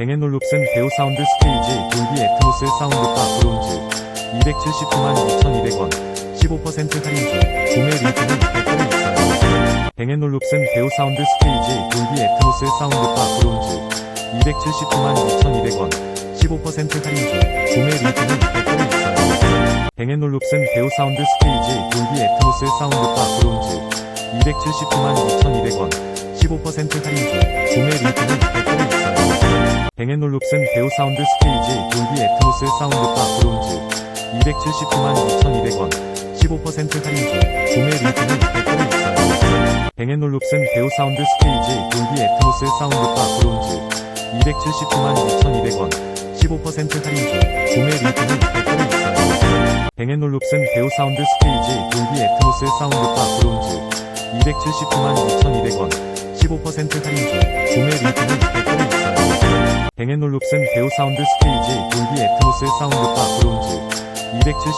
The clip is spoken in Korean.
뱅앤올룹슨 베오 사운드 스테이지 돌비 애트모스 사운드바 브론즈. 279만 2,200원. 15% 할인 중 구매 링크는 댓글에 있어요. 뱅앤올룹슨 베오 사운드 스테이지 돌비 애트모스 사운드바 브론즈. 279만 2,200원. 15% 할인 중 구매 링크는 댓글에 있어요. 뱅앤올룹슨 베오 사운드 스테이지 돌비 애트모스 사운드바 브론즈. 279만 2,200원. 15% 할인 중 구매 링크는 댓글에 있어요. 뱅앤올룹슨 베오 사운드 스테이지 돌비 애트모스 사운드바 브론즈. 279만 2,200원. 15% 할인 중 구매 링크는 댓글에 있어요. 뱅앤올룹슨 베오 사운드 스테이지 돌비 애트모스 사운드바 브론즈. 279만 2,200원. 15% 할인 중 구매 링크는 댓글에 있어요. 뱅앤올룹슨 베오 사운드 스테이지 돌비 애트모스 사운드바 브론즈. 279만 2,200원. 15% 할인 중 구매 링크는 댓글에 있어요. 뱅앤올룹슨 베오 사운드 스테이지 돌비 애트모스 사운드바 브론즈 270